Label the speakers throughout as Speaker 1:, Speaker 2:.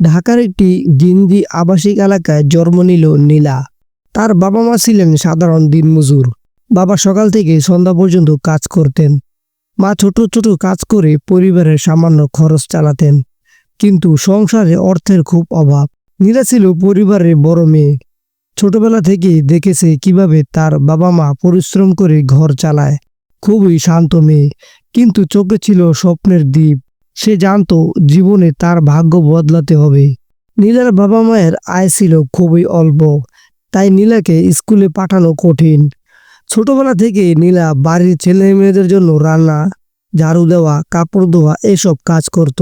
Speaker 1: ঢাকার একটি গিন্দি আবাসিক এলাকায় জন্ম নিল নীলা। তার বাবা মা ছিলেন সাধারণ দিনমজুর। বাবা সকাল থেকে সন্ধ্যা পর্যন্ত কাজ করতেন। মা ছোট ছোট কাজ করে পরিবারের সামান্য খরচ চালাতেন। কিন্তু সংসারে অর্থের খুব অভাব। নীলা ছিল পরিবারের বড় মেয়ে। ছোটবেলা থেকেই দেখেছে কীভাবে তার বাবা মা পরিশ্রম করে ঘর চালায়। খুবই শান্ত মেয়ে, কিন্তু চোখে ছিল স্বপ্নের দ্বীপ। সে জানতো জীবনে তার ভাগ্য বদলাতে হবে। নীলার বাবা মায়ের আয় ছিল খুবই অল্প, তাই নীলাকে স্কুলে পাঠানো কঠিন। ছোটবেলা থেকে নীলা বাড়ির ছেলে মেয়েদের জন্য রান্না, ঝাড়ু দেওয়া, কাপড় ধোয়া এসব কাজ করত।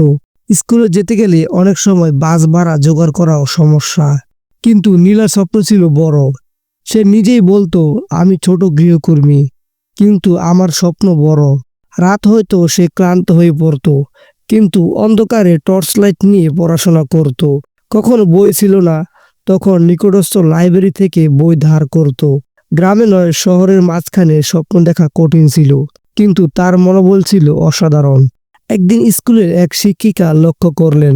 Speaker 1: স্কুলে যেতে গেলে অনেক সময় বাস ভাড়া জোগাড় করাও সমস্যা। কিন্তু নীলার স্বপ্ন ছিল বড়। সে নিজেই বলতো, আমি ছোট গৃহকর্মী, কিন্তু আমার স্বপ্ন বড়। রাত হয়তো সে ক্লান্ত হয়ে পড়তো। কিন্তু অন্ধকারে টর্চ লাইট নিয়ে পড়াশোনা করত। কখনো বই ছিল না, তখন নিকটস্থ লাইব্রেরি থেকে বই ধার করত। গ্রামে নয়, শহরের মাঝখানে স্বপ্ন দেখা কঠিন ছিল, কিন্তু তার মনোবল ছিল অসাধারণ। একদিন স্কুলের এক শিক্ষিকা লক্ষ্য করলেন,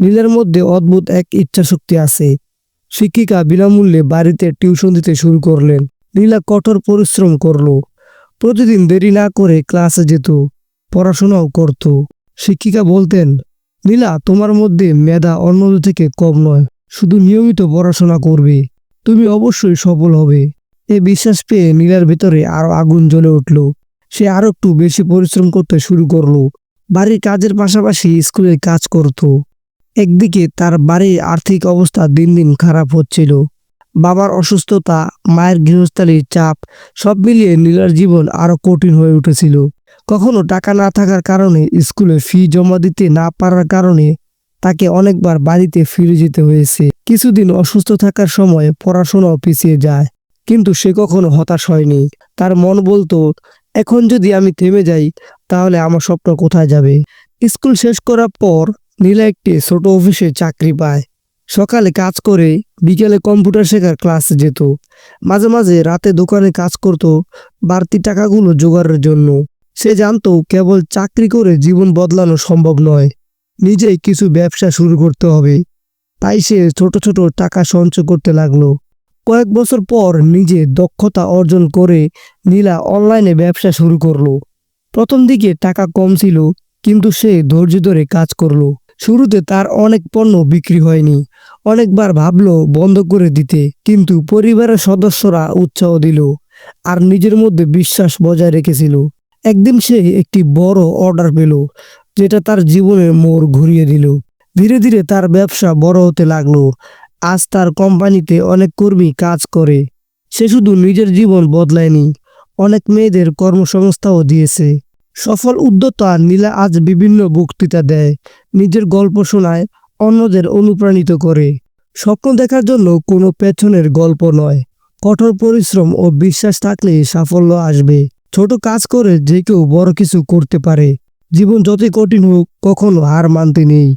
Speaker 1: নীলের মধ্যে অদ্ভুত এক ইচ্ছাশক্তি আছে। শিক্ষিকা বিনামূল্যে বাড়িতে টিউশন দিতে শুরু করলেন। নীলা কঠোর পরিশ্রম করল। প্রতিদিন দেরি না করে ক্লাসে যেত, পড়াশোনাও করত। শিক্ষিকা বলতেন, নীলা, তোমার মধ্যে মেধা অন্যদের থেকে কম নয়, শুধু নিয়মিত পড়াশোনা করবে, তুমি অবশ্যই সফল হবে। এ বিশ্বাস পেয়ে নীলার ভেতরে আরও আগুন জ্বলে উঠল। সে আরও একটু বেশি পরিশ্রম করতে শুরু করল। বাড়ির কাজের পাশাপাশি স্কুলের কাজ করত। একদিকে তার বাড়ির আর্থিক অবস্থা দিন দিন খারাপ হচ্ছিল। বাবার অসুস্থতা, মায়ের গৃহস্থালীর চাপ, সব মিলিয়ে নীলার জীবন আরও কঠিন হয়ে উঠেছিল। কখনো টাকা না থাকার কারণে স্কুলে ফি জমা দিতে না পারার কারণে তাকে অনেকবার বাড়িতে ফিরে যেতে হয়েছে। কিছুদিন অসুস্থ থাকার সময় পড়াশোনাও পিছিয়ে যায়, কিন্তু সে কখনো হতাশ হয়নি। তার মন বলতো, এখন যদি আমি থেমে যাই, তাহলে আমার স্বপ্ন কোথায় যাবে? স্কুল শেষ করার পর নীলা একটি ছোট অফিসে চাকরি পায়। সকালে কাজ করে, বিকেলে কম্পিউটার শেখার ক্লাসে যেত। মাঝে মাঝে রাতে দোকানে কাজ করত, বাড়তি টাকাগুলো জোগাড়ের জন্য। সে জানতো কেবল চাকরি করে জীবন বদলানো সম্ভব নয়, নিজেই কিছু ব্যবসা শুরু করতে হবে। তাই সে ছোট ছোট টাকা সঞ্চয় করতে লাগল। কয়েক বছর পর নিজে দক্ষতা অর্জন করে নীলা অনলাইনে ব্যবসা শুরু করল। প্রথম দিকে টাকা কম ছিল, কিন্তু সে ধৈর্য ধরে কাজ করল। শুরুতে তার অনেক পণ্য বিক্রি হয়নি, অনেকবার ভাবলো বন্ধ করে দিতে, কিন্তু পরিবারের সদস্যরা উৎসাহ দিল আর নিজের মধ্যে বিশ্বাস বজায় রেখেছিল। একদিন সে একটি বড় অর্ডার পেল, যেটা তার জীবনের মোড় ঘুরিয়ে দিল। ধীরে ধীরে তার ব্যবসা বড় হতে লাগল। আজ তার কোম্পানিতে অনেক কর্মী কাজ করে। সে শুধু নিজের জীবন বদলায়নি, অনেক মেয়েদের কর্মসংস্থাও দিয়েছে। সফল উদ্যোক্তা নীলা আজ বিভিন্ন বক্তৃতা দেয়, নিজের গল্প শোনায়, অন্যদের অনুপ্রাণিত করে। স্বপ্ন দেখার জন্য কোনো পেছনের গল্প নয়, কঠোর পরিশ্রম ও বিশ্বাস থাকলে সাফল্য আসবে। ছোট কাজ করে যে কেউ বড় কিছু করতে পারে, জীবন যতই কঠিন হোক, কখনো হার মানতে নেই।